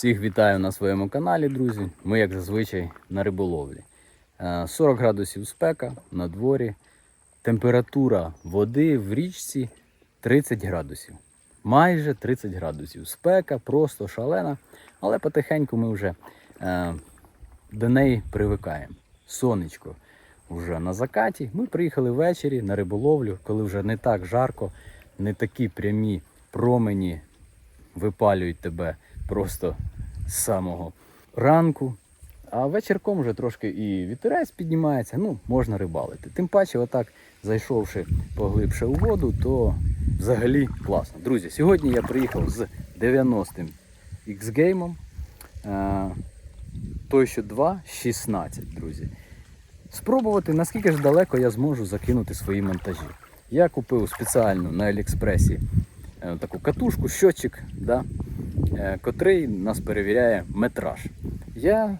Всіх вітаю на своєму каналі, друзі. Ми, як зазвичай, на риболовлі. Е, 40 градусів спека на дворі. Температура води в річці 30 градусів. Майже 30 градусів. Спека просто шалена, але потихеньку ми вже е, до неї привикаємо. Сонечко вже на закаті. Ми приїхали ввечері на риболовлю, коли вже не так жарко, не такі прямі промені випалюють тебе просто з самого ранку. А вечірком вже трошки і вітерець піднімається, ну, можна рибалити. Тим паче, отак, зайшовши поглибше у воду, то взагалі класно. Друзі, сьогодні я приїхав з 90-м X-геймом. Е, той, що 2, 16, друзі. Спробувати, наскільки ж далеко я зможу закинути свої монтажі. Я купив спеціально на Аліекспресі е, таку катушку, щотчик, да, котрий нас перевіряє метраж. Я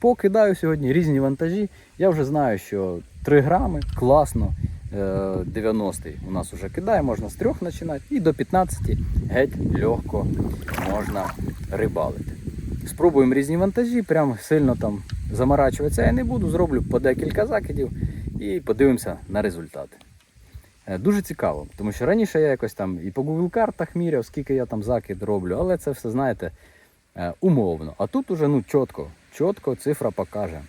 покидаю сьогодні різні вантажі. Я вже знаю, що 3 грами класно. е, 90-й у нас вже кидає, можна з 3 починати, і до 15 геть легко можна рибалити. Спробуємо різні вантажі, прям сильно там заморачуватися я не буду, зроблю по декілька закидів і подивимося на результати. Е, Дуже цікаво, тому що раніше я якось там і по Google картах міряв, скільки я там закид роблю, але це все, знаєте, е, умовно. А тут уже ну, чітко, чітко цифра покаже.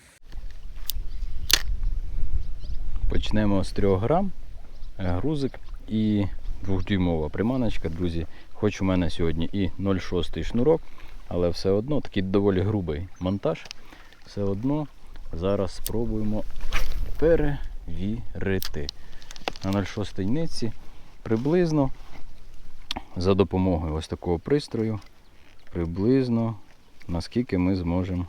Почнемо з 3 грам, е, грузик і 2-дюймова приманочка, друзі. Хоч у мене сьогодні і 0,6 шнурок, але все одно такий доволі грубий монтаж. Все одно зараз спробуємо перевірити. На 0,6 нитці приблизно за допомогою ось такого пристрою, приблизно наскільки ми зможемо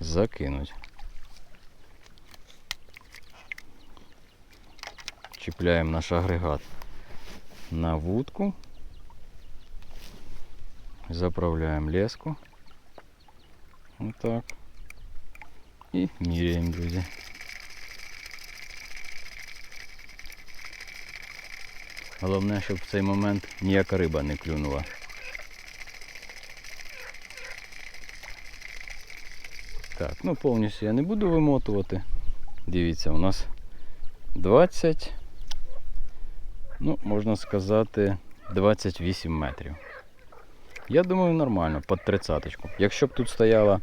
закинути. Чіпляємо наш агрегат на вудку. Заправляємо леску. Отак. І міряємо, друзі. Головне, щоб в цей момент ніяка риба не клюнула. Так, ну повністю я не буду вимотувати. Дивіться, у нас 20, ну, можна сказати, 28 метрів. Я думаю, нормально, під 30. Якщо б тут стояла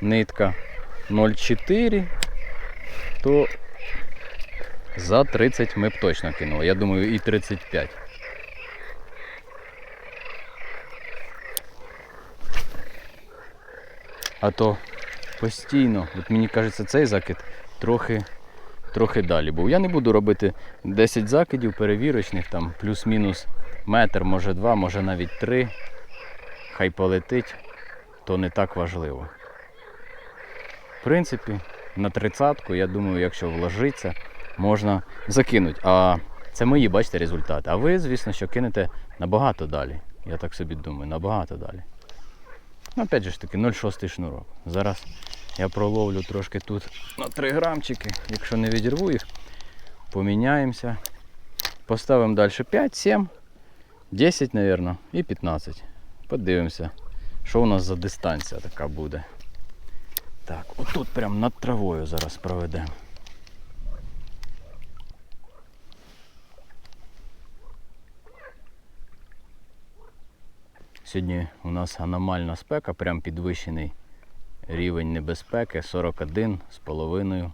нитка 0,4, то за 30 ми б точно кинули. Я думаю, і 35. А то постійно, от мені кажеться, цей закид трохи, трохи далі був. Я не буду робити 10 закидів перевірочних, там плюс-мінус метр, може два, може навіть три. Хай полетить, то не так важливо. В принципі, на тридцятку, я думаю, якщо вложиться, можна закинути. А це мої, бачите, результати. А ви, звісно, що кинете набагато далі. Я так собі думаю, набагато далі. Ну, опять же ж таки, 0,6 шнурок. Зараз я проловлю трошки тут на 3 грамчики, якщо не відірву їх, поміняємося. Поставимо далі 5, 7, 10, мабуть, і 15. Подивимося, що у нас за дистанція така буде. Так, отут прям над травою зараз проведемо. Сьогодні у нас аномальна спека, прям підвищений рівень небезпеки 41,5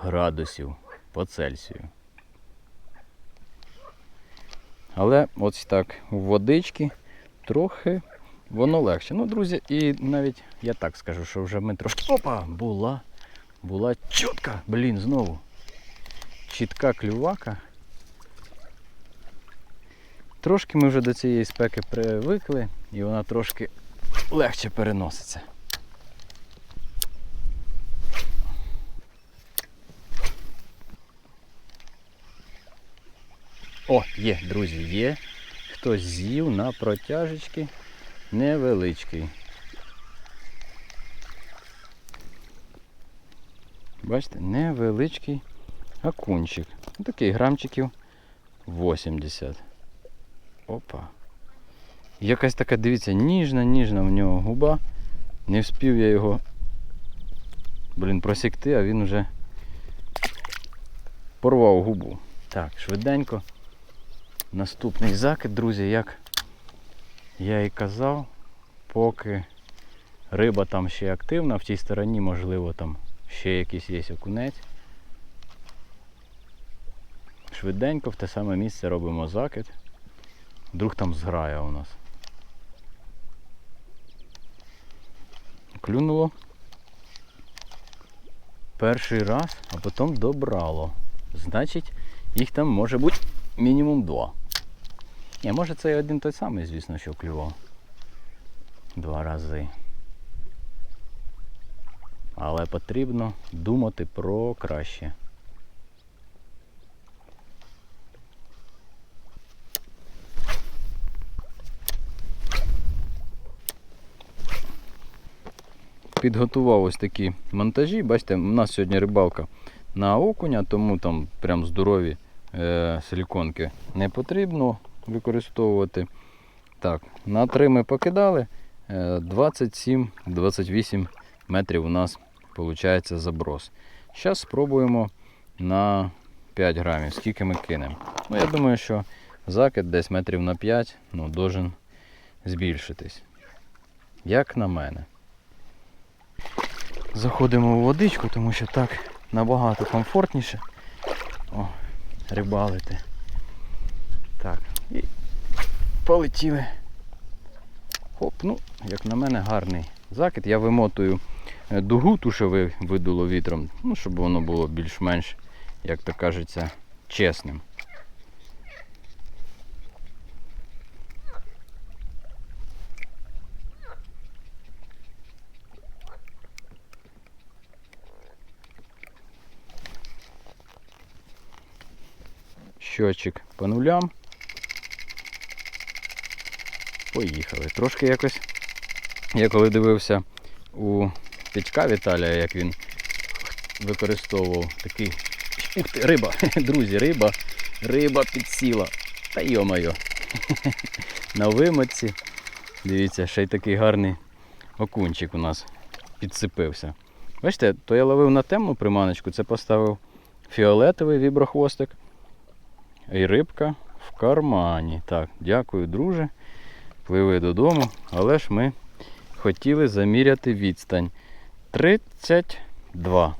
градусів по Цельсію. Але ось так у водички трохи воно легше. Ну, друзі, і навіть я так скажу, що вже ми трошки... Опа! Була, була чітка, блін, знову. Чітка клювака. Трошки ми вже до цієї спеки привикли і вона трошки легше переноситься. О, є, друзі, є. Хтось з'їв на протяжечки невеличкий. Бачите, невеличкий окунчик. Такий грамчиків 80. Опа. Якась така, дивіться, ніжна, ніжна в нього губа. Не вспів я його, блін, просікти, а він вже порвав губу. Так, швиденько. Наступний закид, друзі, як я і казав, поки риба там ще активна, в тій стороні, можливо, там ще якийсь є окунець. Швиденько в те саме місце робимо закид. Вдруг там зграя у нас. Клюнуло перший раз, а потім добрало. Значить, їх там може бути мінімум два. Ні, може це і один той самий, звісно, що клював. Два рази. Але потрібно думати про краще. Підготував ось такі монтажі. Бачите, у нас сьогодні рибалка на окуня, тому там прям здорові е, силіконки не потрібно використовувати. Так, на 3 ми покидали. Е, 27-28 метрів у нас виходить заброс. Зараз спробуємо на 5 грамів, скільки ми кинемо. Ну, я думаю, що закид десь метрів на 5 ну, должен збільшитись. Як на мене. Заходимо у водичку, тому що так набагато комфортніше. О, рибалити. Так, і полетіли. Хоп, ну, як на мене, гарний закид. Я вимотую е, дугу, ту, що видуло вітром, ну, щоб воно було більш-менш, як то кажеться, чесним. Щочик по нулям. Поїхали. Трошки якось. Я коли дивився у Петька Віталія, як він використовував такий. Ух ти, риба! Друзі, риба, риба підсіла. Та йо-моє. На вимоці. Дивіться, ще й такий гарний окунчик у нас підсипився. Бачите, то я ловив на темну приманочку, це поставив фіолетовий віброхвостик. І рибка в кармані. Так, дякую, друже. Пливи додому, але ж ми хотіли заміряти відстань. 32.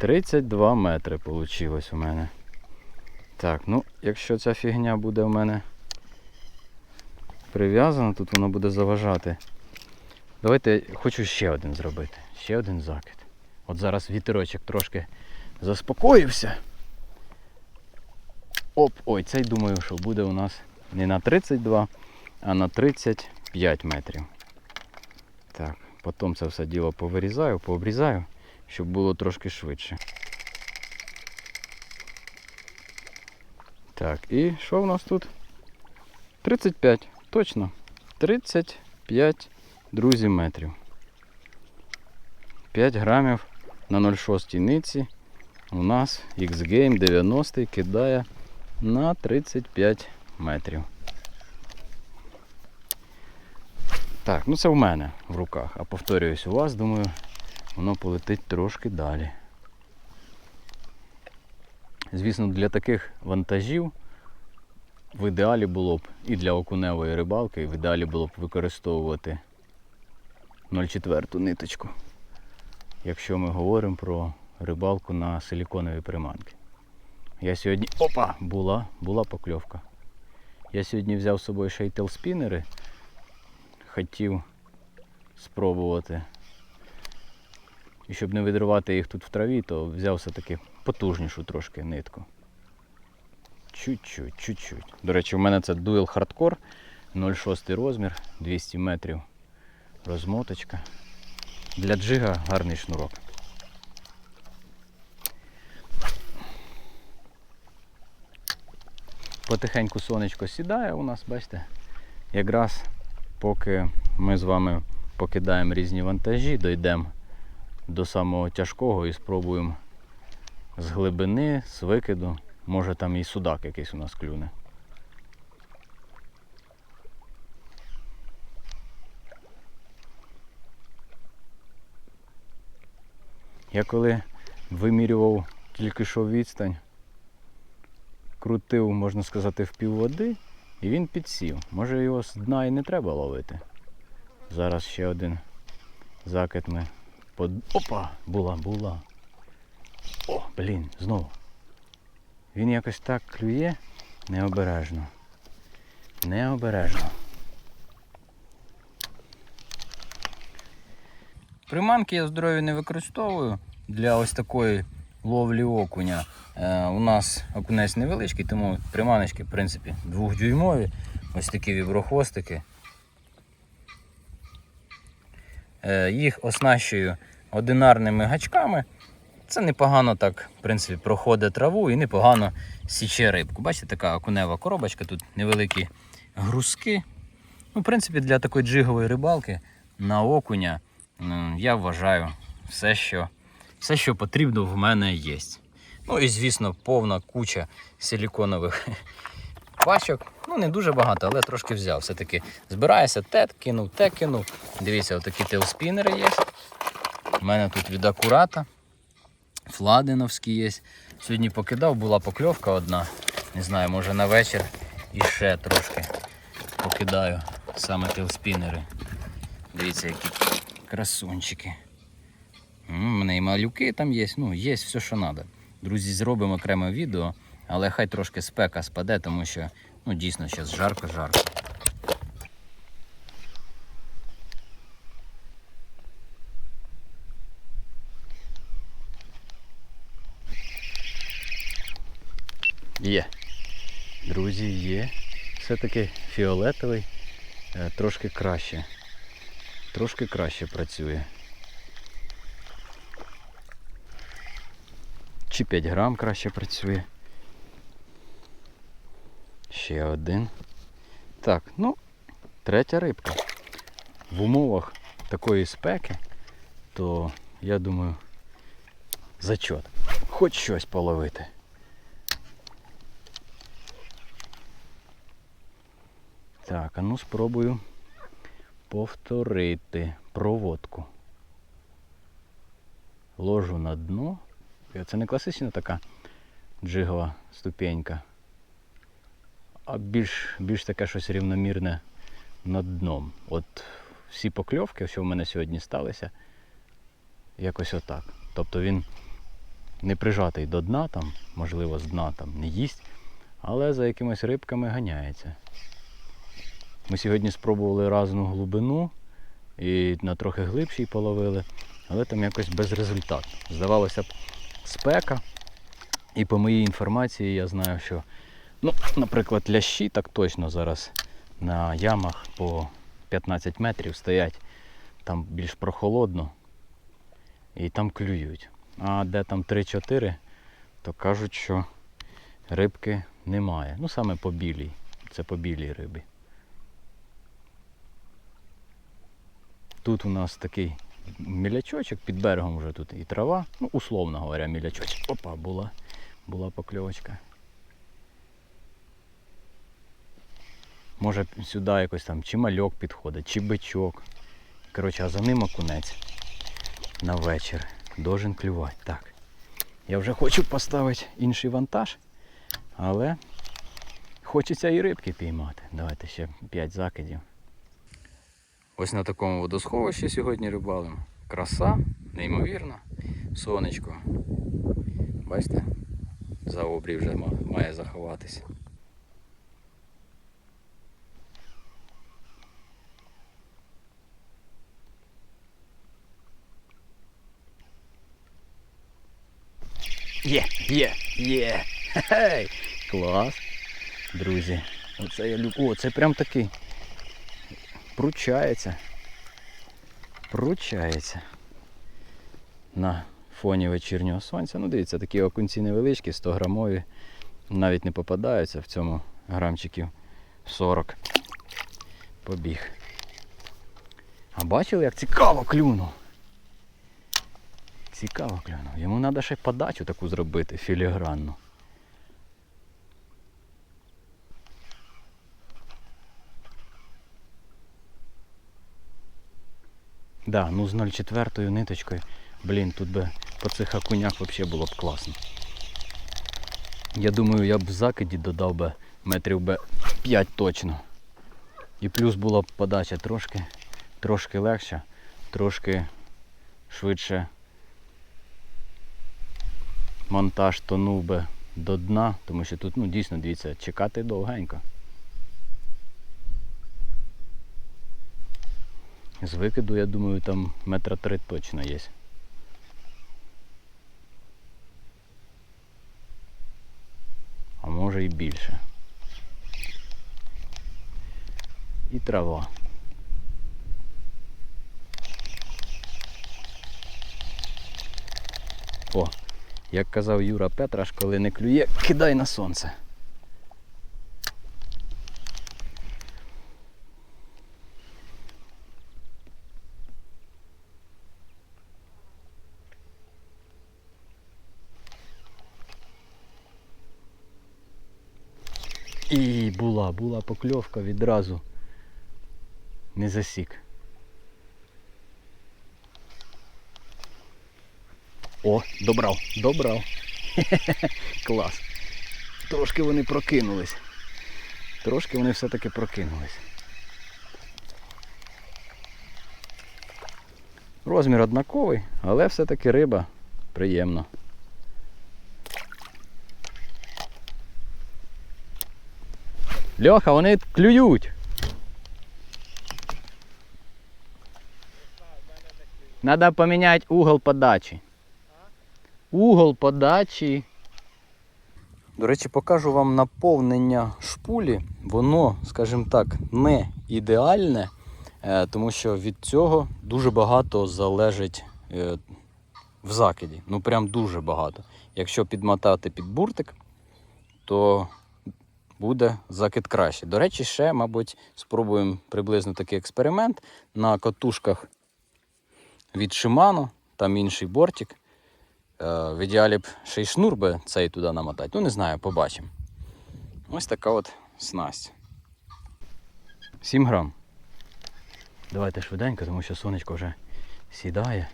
32 метри вийшло у мене. Так, ну, якщо ця фігня буде в мене прив'язана, тут воно буде заважати. Давайте хочу ще один зробити. Ще один закид. От зараз вітерочок трошки заспокоївся. Оп, ой, цей думаю, що буде у нас не на 32, а на 35 метрів. Так, потім це все діло повирізаю, пообрізаю, щоб було трошки швидше. Так, і що в нас тут? 35, точно. 35, друзі, метрів. 5 грамів на 0,6 ниці. У нас X-Game 90 кидає на 35 метрів. Так, ну це в мене в руках. А повторююсь, у вас, думаю, воно полетить трошки далі. Звісно, для таких вантажів в ідеалі було б і для окуневої рибалки, і в ідеалі було б використовувати 0,4 ниточку. Якщо ми говоримо про рибалку на силіконові приманки. Я сьогодні... Опа! Була, була покльовка. Я сьогодні взяв з собою ще й телспінери. Хотів спробувати. І щоб не відривати їх тут в траві, то взяв все-таки потужнішу трошки нитку. Чуть-чуть, чуть-чуть. До речі, в мене це Dual Hardcore 0,6 розмір, 200 метрів. Розмоточка. Для джига гарний шнурок. потихеньку сонечко сідає у нас, бачите, якраз поки ми з вами покидаємо різні вантажі, дійдемо до самого тяжкого і спробуємо з глибини, з викиду, може там і судак якийсь у нас клюне. Я коли вимірював тільки що відстань, крутив, можна сказати, в пів води, і він підсів. Може його з дна і не треба ловити. Зараз ще один закид ми под... Опа! Була, була. О, блін, знову. Він якось так клює необережно. Необережно. Приманки я здоров'я не використовую для ось такої ловлі окуня. Е, у нас окунець невеличкий, тому приманочки, в принципі, двохдюймові. Ось такі віброхвостики. Е, їх оснащую одинарними гачками. Це непогано так, в принципі, проходить траву і непогано січе рибку. Бачите, така окунева коробочка, тут невеликі грузки. Ну, в принципі, для такої джигової рибалки на окуня м, я вважаю все, що, все, що потрібно, в мене є. Ну і, звісно, повна куча силіконових пачок. Ну, не дуже багато, але трошки взяв. Все-таки збираєшся, те кинув, те кинув. Дивіться, отакі тейлспінери є. У мене тут від акурата. Фладеновські є. Сьогодні покидав, була покльовка одна. Не знаю, може на вечір і ще трошки покидаю саме тейлспінери. Дивіться, які красунчики. У мене і малюки там є, ну, є все, що треба. Друзі, зробимо окреме відео, але хай трошки спека спаде, тому що ну, дійсно зараз жарко-жарко. Є. Друзі, є. Все-таки фіолетовий е, трошки краще. Трошки краще працює. Чи 5 грам краще працює. Ще один. Так, ну, третя рибка. В умовах такої спеки, то я думаю, зачот. Хоч щось половити. Так, а ну спробую повторити проводку. Ложу на дно. І Це не класична така джигова ступенька, а більш, більш таке щось рівномірне над дном. От всі покльовки, що в мене сьогодні сталися, якось отак. Тобто він не прижатий до дна, там, можливо, з дна там не їсть, але за якимись рибками ганяється. Ми сьогодні спробували різну глибину і на трохи глибшій половили, але там якось безрезультатно. Здавалося б, спека. І по моїй інформації я знаю, що, ну, наприклад, лящі так точно зараз на ямах по 15 метрів стоять, там більш прохолодно і там клюють. А де там 3-4, то кажуть, що рибки немає. Ну саме по білій. Це по білій рибі. Тут у нас такий мілячочок, під берегом вже тут і трава, ну, условно говоря, мілячочок. Опа, була, була покльовочка. Може сюди якось там чи мальок підходить, чи бичок. Коротше, а за ним окунець на вечір. Должен клювати. Так. Я вже хочу поставити інший вантаж, але хочеться і рибки піймати. Давайте ще 5 закидів. Ось на такому водосховищі сьогодні рибалимо. Краса, неймовірна. Сонечко. Бачите? За обрій вже має заховатися. Є, є, є. Хе-хей. Клас. Друзі. Оце я люблю. О, це прям такий. Пручається. Пручається. На фоні вечірнього сонця. Ну, дивіться, такі окунці невеличкі, 100 грамові. Навіть не попадаються в цьому грамчиків 40. Побіг. А бачили, як цікаво клюнув? Цікаво клюнув. Йому треба ще подачу таку зробити, філігранну. Да, ну з 0,4 ниточкою. Блін, тут би по цих окунях взагалі було б класно. Я думаю, я б в закиді додав би метрів би 5 точно. І плюс була б подача трошки, трошки легша, трошки швидше монтаж тонув би до дна, тому що тут ну, дійсно дивіться, чекати довгенько. З викиду, я думаю, там метра три точно є. А може і більше. І трава. О, як казав Юра Петраш, коли не клює, кидай на сонце. І була, покльовка відразу. Не засік. О, добрав, добрав. Клас. Трошки вони прокинулись. Трошки вони все-таки прокинулись. Розмір однаковий, але все-таки риба приємно. Льоха, вони клюють. Надо поміняти угол подачі. Угол подачі. До речі, покажу вам наповнення шпулі. Воно, скажімо так, не ідеальне, е, тому що від цього дуже багато залежить е, в закиді. Ну прям дуже багато. Якщо підмотати під буртик, то буде закид краще. До речі, ще, мабуть, спробуємо приблизно такий експеримент на катушках від Shimano, там інший бортик. Е, В ідеалі б ще й шнур би цей туди намотати. Ну, не знаю, побачимо. Ось така от снасть. 7 грам. Давайте швиденько, тому що сонечко вже сідає.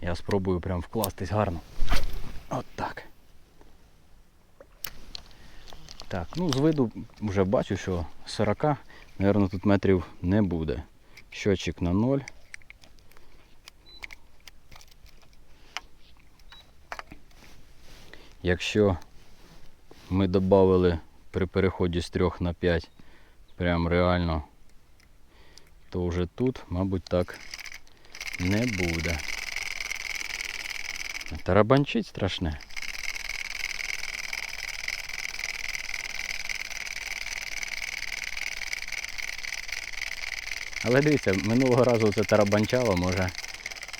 Я спробую прям вкластись гарно. От так. Так, ну з виду вже бачу, що 40, мабуть, тут метрів не буде. Щотчик на 0. Якщо ми додали при переході з 3 на 5 прям реально, то вже тут, мабуть, так не буде. Тарабанчить страшне. Але дивіться, минулого разу це тарабанчало, може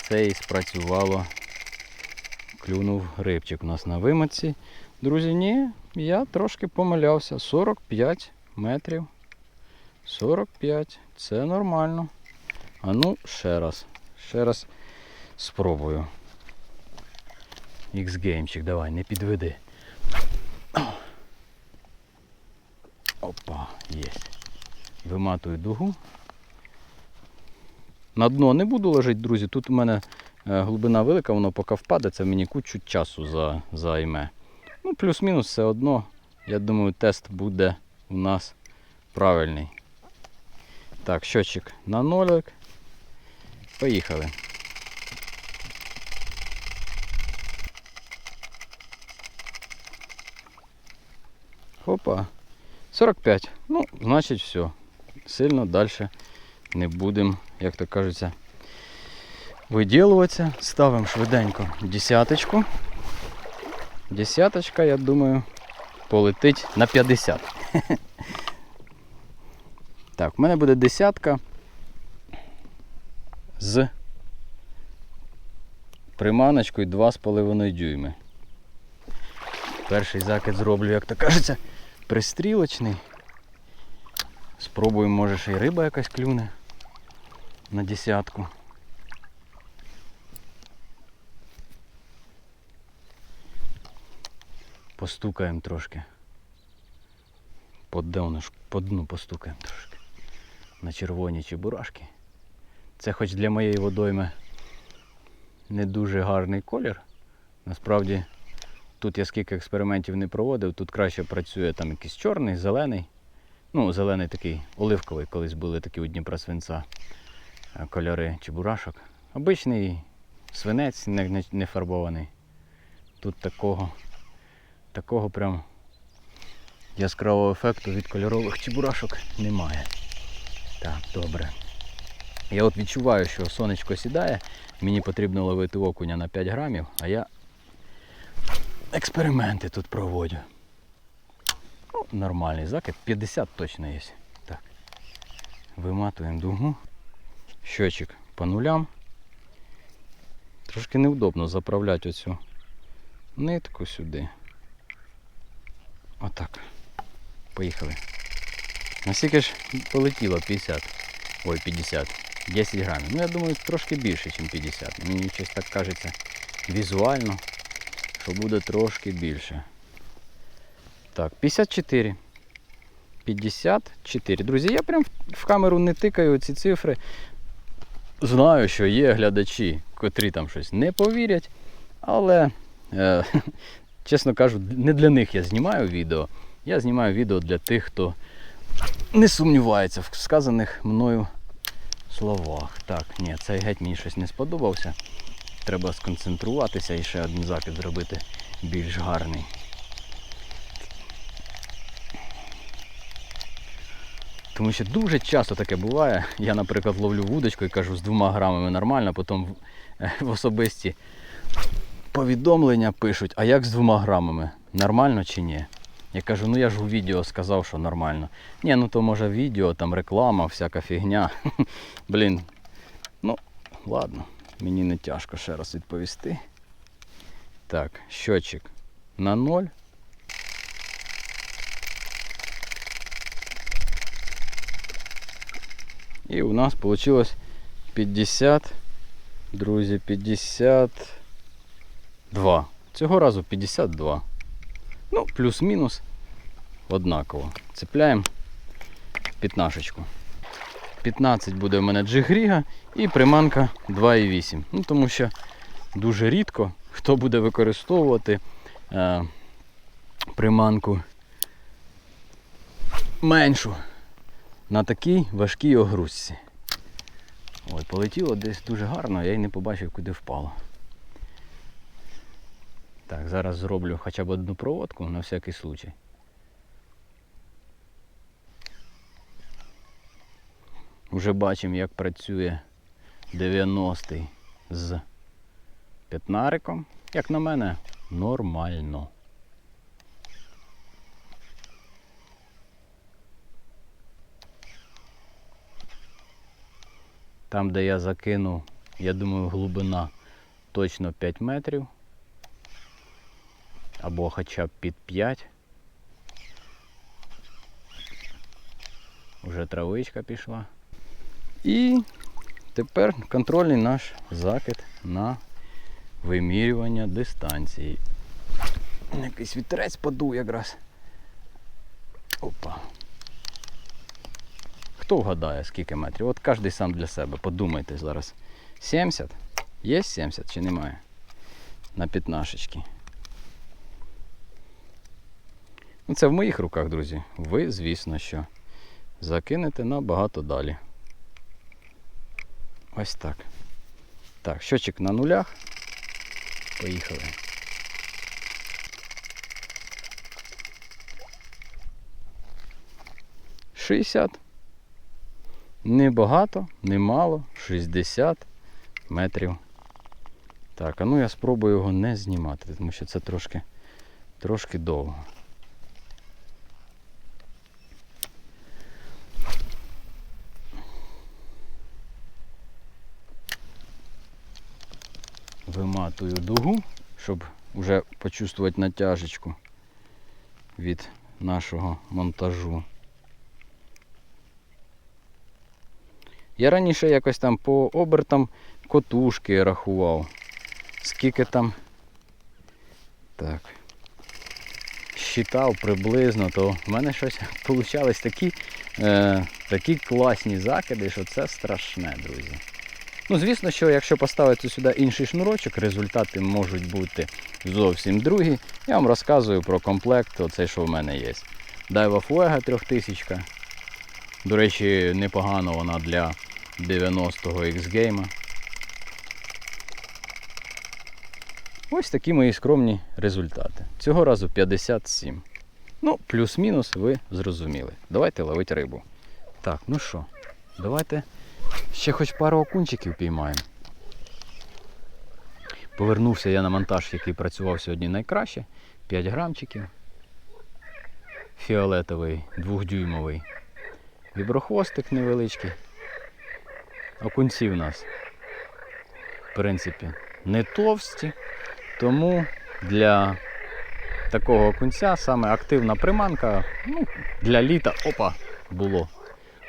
це і спрацювало. Клюнув рибчик у нас на вимоці. Друзі, ні, я трошки помилявся. 45 метрів. 45. Це нормально. А ну, ще раз. Ще раз спробую. X-геймчик, давай, не підведи. Опа, є. Виматую дугу. На дно не буду лежати, друзі. Тут у мене е, глибина велика, воно поки впаде, це мені кучу часу за, займе. Ну, плюс-мінус все одно. Я думаю, тест буде у нас правильний. Так, щотчик на нолик. Поїхали. Опа. 45. Ну, значить, все. Сильно далі не будемо, як то кажеться, виділуватися. Ставимо швиденько десяточку. Десяточка, я думаю, полетить на 50. Так, в мене буде десятка з приманочкою 2,5 дюйми. Перший закид зроблю, як то кажеться, пристрілочний. Спробуємо, може ще й риба якась клюне на десятку. Постукаємо трошки. По донышку, по дну постукаємо трошки. На червоні чебурашки. Це хоч для моєї водойми не дуже гарний колір. Насправді, тут я скільки експериментів не проводив, тут краще працює там якийсь чорний, зелений. Ну, зелений такий оливковий, колись були такі у Дніпра свинця кольори чебурашок. Обичний свинець не, не, не фарбований. Тут такого, такого прям яскравого ефекту від кольорових чебурашок немає. Так, добре. Я от відчуваю, що сонечко сідає, мені потрібно ловити окуня на 5 грамів, а я експерименти тут проводжу. Ну, нормальний закид, 50 точно є. Так. Виматуємо дугу. Щочик по нулям. Трошки неудобно заправляти оцю нитку сюди. Отак. Поїхали. Наскільки ж полетіло 50. Ой, 50. 10 грамів. Ну я думаю, трошки більше, ніж 50. Мені щось так кажеться візуально, що буде трошки більше. Так, 54. 54. Друзі, я прям в камеру не тикаю ці цифри. Знаю, що є глядачі, котрі там щось не повірять, але, е, чесно кажу, не для них я знімаю відео. Я знімаю відео для тих, хто не сумнівається в сказаних мною словах. Так, ні, цей геть мені щось не сподобався. Треба сконцентруватися і ще один закид зробити більш гарний. Тому що дуже часто таке буває. Я, наприклад, ловлю вудочку і кажу, з двома грамами нормально, потім в, е, в особисті повідомлення пишуть, а як з двома грамами? Нормально чи ні? Я кажу, ну я ж у відео сказав, що нормально. Ні, ну то може відео, там реклама, всяка фігня. Блін. Ну, ладно, мені не тяжко ще раз відповісти. Так, щотчик на ноль. І у нас вийшло 50, друзі, 52. Цього разу 52. Ну, плюс-мінус однаково. Цепляємо п'ятнашечку. 15 буде в мене джигріга і приманка 2,8. Ну, тому що дуже рідко хто буде використовувати е, приманку меншу на такій важкій огрузці. Ой, полетіло десь дуже гарно, я й не побачив, куди впало. Так, зараз зроблю хоча б одну проводку на всякий случай. Уже бачимо, як працює 90-й з п'ятнариком. Як на мене, нормально. Там, де я закинув, я думаю, глибина точно 5 метрів. Або хоча б під 5. Уже травичка пішла. І тепер контрольний наш закид на вимірювання дистанції. Якийсь вітерець подув якраз. Опа. Хто вгадає, скільки метрів? От кожен сам для себе. Подумайте зараз. 70? Є 70 чи немає? На п'ятнашечки. Ну, Це в моїх руках, друзі. Ви, звісно, що закинете набагато далі. Ось так. Так, щочик на нулях. Поїхали. Шістдесят. Не багато, не мало. 60 метрів. Так, а ну я спробую його не знімати, тому що це трошки, трошки довго. Виматую дугу, щоб вже почувствувати натяжечку від нашого монтажу. Я раніше якось там по обертам котушки рахував. Скільки там. Так. Считав приблизно, то в мене щось получались такі, е, такі класні закиди, що це страшне, друзі. Ну, звісно, що якщо поставити сюди інший шнурочок, результати можуть бути зовсім другі. Я вам розказую про комплект, оцей, що в мене є. Daiwa Fuega 3000. До речі, непогано вона для 90-го X-Game. Ось такі мої скромні результати. Цього разу 57. Ну, плюс-мінус, ви зрозуміли. Давайте ловити рибу. Так, ну що, давайте ще хоч пару окунчиків піймаємо. Повернувся я на монтаж, який працював сьогодні найкраще. 5 грамчиків. Фіолетовий, двохдюймовий. Віброхвостик невеличкий. Окунці в нас, в принципі, не товсті. Тому для такого окунця саме активна приманка ну, для літа. Опа, було.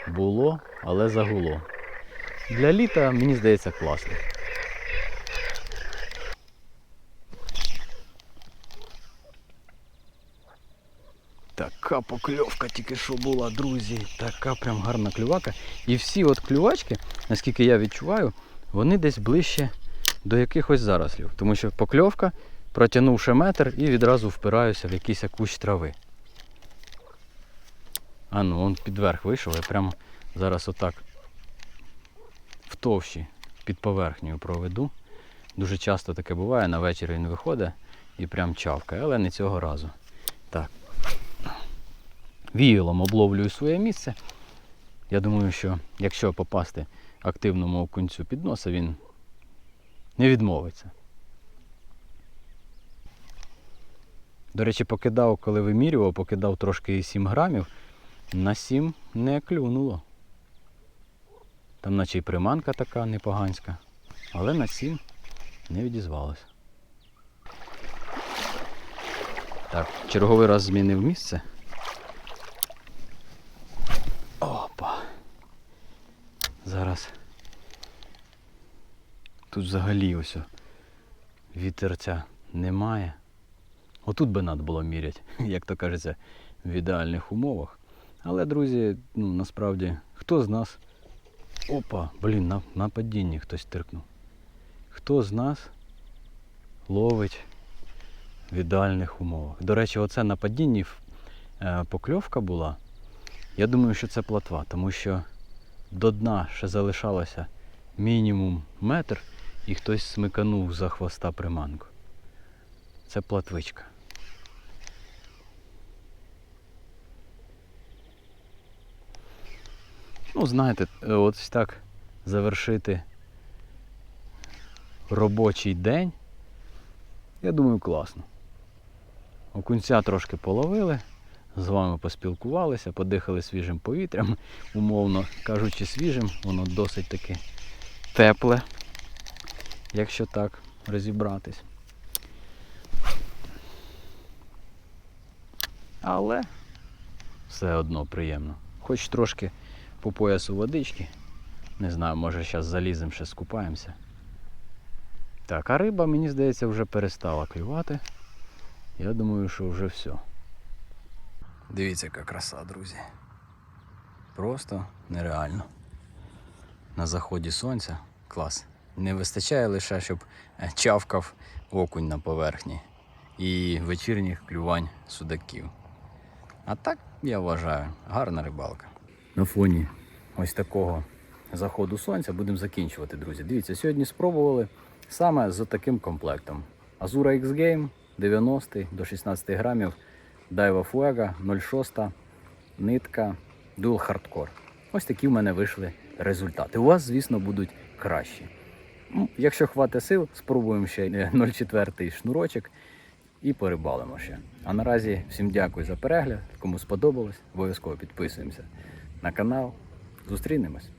Було, але загуло. Для літа, мені здається, класно. Така покльовка тільки що була, друзі. Така прям гарна клювака. І всі от клювачки, наскільки я відчуваю, вони десь ближче до якихось зарослів. Тому що покльовка, протягнувши метр і відразу впираюся в якийсь кущ трави. А ну, он підверх вийшов, я прямо зараз отак в товщі під поверхнею проведу. Дуже часто таке буває, на вечір він виходить і прям чавкає, але не цього разу. Так. Віялом обловлюю своє місце. Я думаю, що якщо попасти активному окунцю під носа, він не відмовиться. До речі, покидав, коли вимірював, покидав трошки 7 грамів, на 7 не клюнуло. Там наче й приманка така непоганська, але на 7 не відізвалося. Так, черговий раз змінив місце. Опа. Зараз. Тут взагалі ось вітерця немає. Отут би треба було міряти, як то кажеться, в ідеальних умовах. Але, друзі, ну насправді, хто з нас. Опа, блін, на, на падінні хтось тиркнув. Хто з нас ловить в ідеальних умовах? До речі, оце на падінні е, покльовка була. Я думаю, що це платва, тому що до дна ще залишалося мінімум метр і хтось смиканув за хвоста приманку. Це платвичка. Ну, знаєте, ось так завершити робочий день. Я думаю, класно. Окунця трошки половили, з вами поспілкувалися, подихали свіжим повітрям, умовно кажучи, свіжим, воно досить таки тепле, якщо так розібратись. Але все одно приємно. Хоч трошки по поясу водички. Не знаю, може зараз залізем ще скупаємося. Так, а риба, мені здається, вже перестала клювати. Я думаю, що вже все. Дивіться, яка краса, друзі. Просто нереально. На заході сонця клас. Не вистачає лише, щоб е, чавкав окунь на поверхні і вечірніх клювань судаків. А так, я вважаю, гарна рибалка. На фоні ось такого заходу сонця будемо закінчувати, друзі. Дивіться, сьогодні спробували саме з таким комплектом. Azura X Game 90 до 16 грамів, Daiwa Fuega 06, нитка, Dual Hardcore. Ось такі в мене вийшли результати. У вас, звісно, будуть кращі. Ну, Якщо хватить сил, спробуємо ще е, 0,4 шнурочок і порибалимо ще. А наразі всім дякую за перегляд. Кому сподобалось, обов'язково підписуємося на канал. Зустрінемось.